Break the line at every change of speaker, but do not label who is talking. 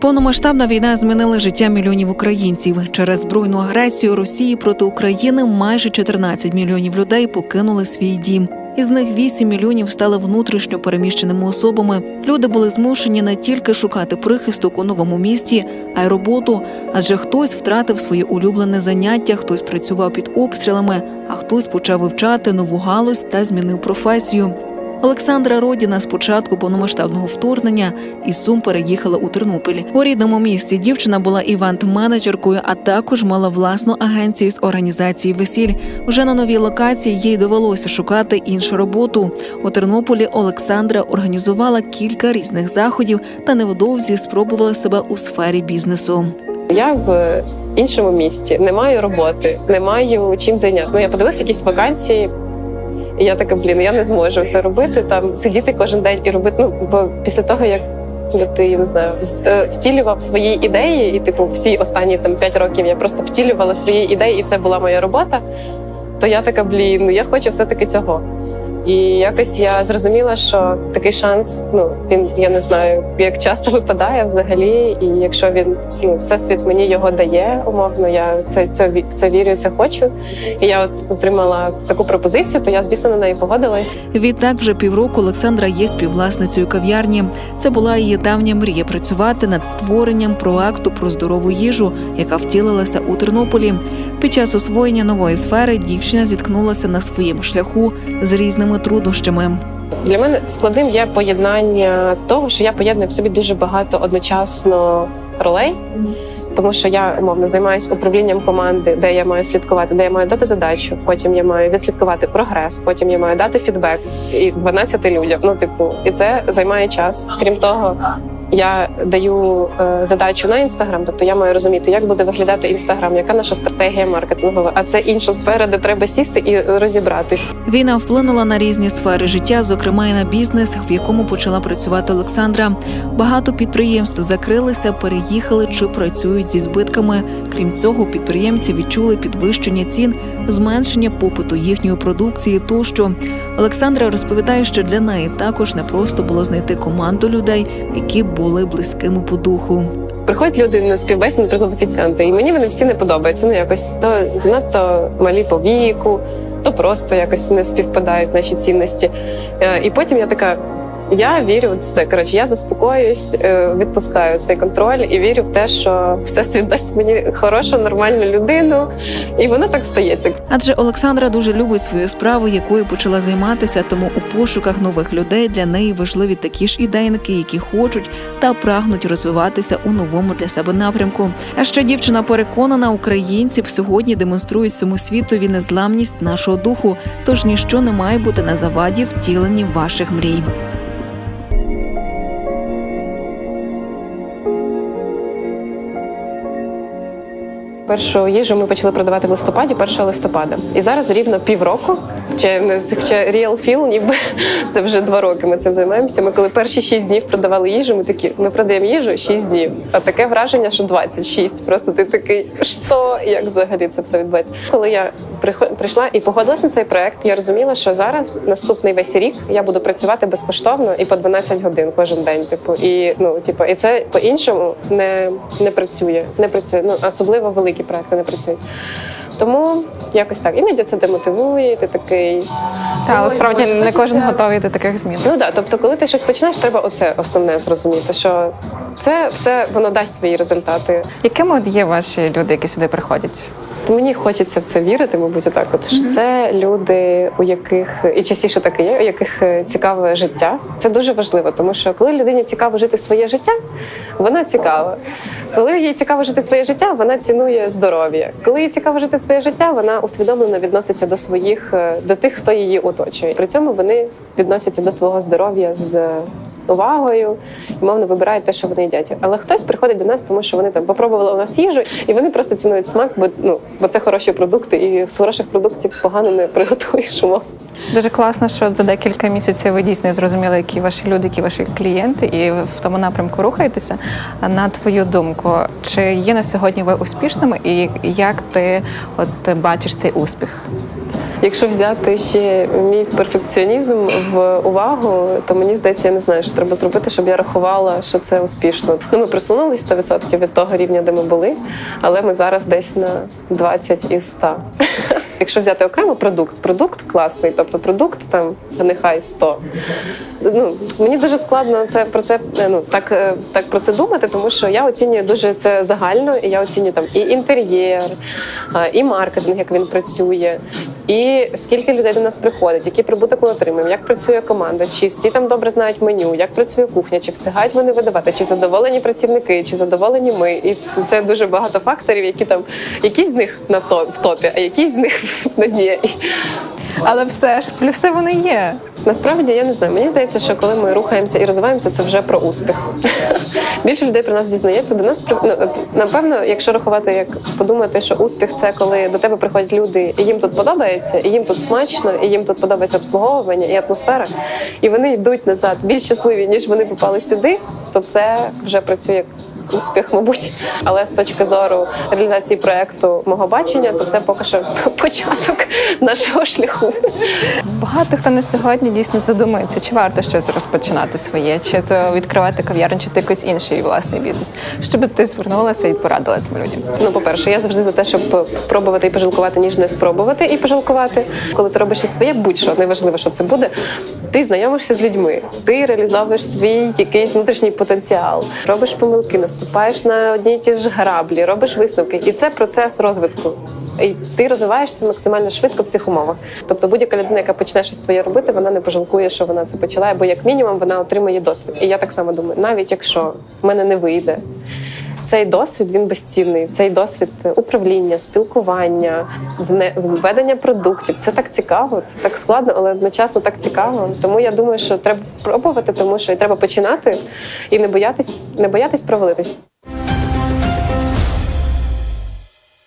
Повномасштабна війна змінила життя мільйонів українців. Через збройну агресію Росії проти України майже 14 мільйонів людей покинули свій дім. Із них 8 мільйонів стали внутрішньо переміщеними особами. Люди були змушені не тільки шукати прихисток у новому місті, а й роботу. Адже хтось втратив своє улюблене заняття, хтось працював під обстрілами, а хтось почав вивчати нову галузь та змінив професію. Олександра Родіна з початку повномасштабного вторгнення із Сум переїхала у Тернопіль. У рідному місті дівчина була івент-менеджеркою, а також мала власну агенцію з організації весіль. Уже на новій локації їй довелося шукати іншу роботу. У Тернополі Олександра організувала кілька різних заходів та невдовзі спробувала себе у сфері бізнесу.
Я в іншому місті, не маю роботи, не маю чим зайнятися. Ну я подивилася якісь вакансії. І я така, блін, я не зможу це робити, там сидіти кожен день і робити. Ну бо після того, як ти я не знаю, е, втілював свої ідеї, і типу всі останні там 5 років я просто втілювала свої ідеї, і це була моя робота. То я така, блін, ну я хочу все-таки цього. І якось я зрозуміла, що такий шанс, ну він я не знаю, як часто випадає взагалі. І якщо він ну всесвіт мені його дає, умовно, я це це, це вірю, це хочу. І я от отримала таку пропозицію, то я звісно на неї погодилась.
Відтак, вже півроку Олександра є співвласницею кав'ярні. Це була її давня мрія працювати над створенням проекту про здорову їжу, яка втілилася у Тернополі. Під час освоєння нової сфери дівчина зіткнулася на своєму шляху з різними труднощами.
Для мене складним є поєднання того, що я поєдную в собі дуже багато одночасно ролей, тому що я умовно займаюся управлінням команди, де я маю слідкувати, де я маю дати задачу. Потім я маю відслідкувати прогрес, потім я маю дати фідбек і 12 людям. Ну, типу, і це займає час. Крім того. Я даю е, задачу на інстаграм, тобто я маю розуміти, як буде виглядати інстаграм, яка наша стратегія маркетингова. А це інша сфера, де треба сісти і розібратись.
Війна вплинула на різні сфери життя, зокрема і на бізнес, в якому почала працювати Олександра. Багато підприємств закрилися, переїхали чи працюють зі збитками. Крім цього, підприємці відчули підвищення цін, зменшення попиту їхньої продукції. Тощо Олександра розповідає, що для неї також непросто було знайти команду людей, які були близькими по духу.
Приходять люди на співбесіду, наприклад, офіціанти, і мені вони всі не подобаються. Ну якось то занадто малі по віку, то просто якось не співпадають наші цінності. Е, І потім я така. Я вірю в це. Коротше, я заспокоююсь, е, відпускаю цей контроль і вірю в те, що все дасть мені хорошу, нормальну людину, і воно так стається.
Адже Олександра дуже любить свою справу, якою почала займатися, тому у пошуках нових людей для неї важливі такі ж ідейники, які хочуть та прагнуть розвиватися у новому для себе напрямку. А ще дівчина переконана, українці сьогодні демонструють всьому світові незламність нашого духу, тож ніщо не має бути на заваді втіленні ваших мрій.
Першу їжу ми почали продавати в листопаді, 1 листопада. І зараз рівно півроку, чи хоча Real Feel, ніби це вже два роки. Ми цим займаємося. Ми коли перші шість днів продавали їжу, ми такі ми продаємо їжу шість днів. А таке враження, що 26. Просто ти такий, що як взагалі це все відбувається. Коли я прийшла і погодилася на цей проект, я розуміла, що зараз наступний весь рік я буду працювати безкоштовно і по 12 годин кожен день. Типу, і ну, типу, і це по-іншому не, не працює. Не працює. Ну особливо великі проекти не працюють. Тому якось так. Іноді це демотивує, ти такий.
Та, але справді не
хочеться».
кожен готовий до таких змін.
Ну так, тобто, коли ти щось починаєш, треба оце основне зрозуміти, що це все воно дасть свої результати.
Якими от є ваші люди, які сюди приходять?
Мені хочеться в це вірити, мабуть, отак. От що це люди, у яких і частіше таке є, у яких е, цікаве життя. Це дуже важливо, тому що коли людині цікаво жити своє життя, вона цікава. Коли їй цікаво жити своє життя, вона цінує здоров'я. Коли їй цікаво жити своє життя, вона усвідомлено відноситься до своїх е, до тих, хто її оточує. При цьому вони відносяться до свого здоров'я з увагою, і мовно вибирають те, що вони їдять. Але хтось приходить до нас, тому що вони там попробували у нас їжу, і вони просто цінують смак, бо ну бо це хороші продукти, і з хороших продуктів погано не приготуєш. умовно.
Дуже класно, що за декілька місяців ви дійсно зрозуміли, які ваші люди, які ваші клієнти, і в тому напрямку рухаєтеся. А На твою думку, чи є на сьогодні ви успішними, і як ти от бачиш цей успіх?
Якщо взяти ще мій перфекціонізм в увагу, то мені здається, я не знаю, що треба зробити, щоб я рахувала, що це успішно. Ну, ми просунулись 100% від того рівня, де ми були, але ми зараз десь на 20 із 100. Якщо взяти окремо продукт, продукт класний, тобто продукт там нехай 100. Ну, мені дуже складно це про це е, ну так, е, так про це думати, тому що я оцінюю дуже це загально, і я оцінюю там і інтер'єр, і маркетинг, як він працює, і скільки людей до нас приходить, який прибуток ми отримуємо, як працює команда, чи всі там добре знають меню, як працює кухня, чи встигають вони видавати, чи задоволені працівники, чи задоволені ми. І це дуже багато факторів, які там якісь з них на то в топі, а якісь з них на дні.
Але все ж плюси вони є.
Насправді я не знаю. Мені здається, що коли ми рухаємося і розвиваємося, це вже про успіх. Більше людей про нас дізнається. До нас ну, напевно, якщо рахувати, як подумати, що успіх це коли до тебе приходять люди, і їм тут подобається, і їм тут смачно, і їм тут подобається обслуговування і атмосфера, і вони йдуть назад більш щасливі, ніж вони попали сюди, то це вже працює як успіх, мабуть. Але з точки зору реалізації проекту мого бачення, то це поки що початок нашого шляху.
Багато хто на сьогодні дійсно задумується, чи варто щось розпочинати своє, чи то відкривати кав'ярню, чи то якийсь інший власний бізнес. Що би ти звернулася і порадила цим людям?
Ну, по-перше, я завжди за те, щоб спробувати і пожалкувати, ніж не спробувати і пожалкувати. Коли ти робиш щось своє, будь-що неважливо, що це буде. Ти знайомишся з людьми, ти реалізовуєш свій якийсь внутрішній потенціал, робиш помилки, наступаєш на одні й ті ж граблі, робиш висновки, і це процес розвитку. І ти розвиваєшся максимально швидко в цих умовах. Тобто будь-яка людина, яка почне щось своє робити, вона не пожалкує, що вона це почала, бо як мінімум вона отримує досвід. І я так само думаю, навіть якщо в мене не вийде. Цей досвід він безцінний. Цей досвід управління, спілкування, введення продуктів. Це так цікаво, це так складно, але одночасно так цікаво. Тому я думаю, що треба пробувати, тому що і треба починати і не боятись, не боятись провалитись.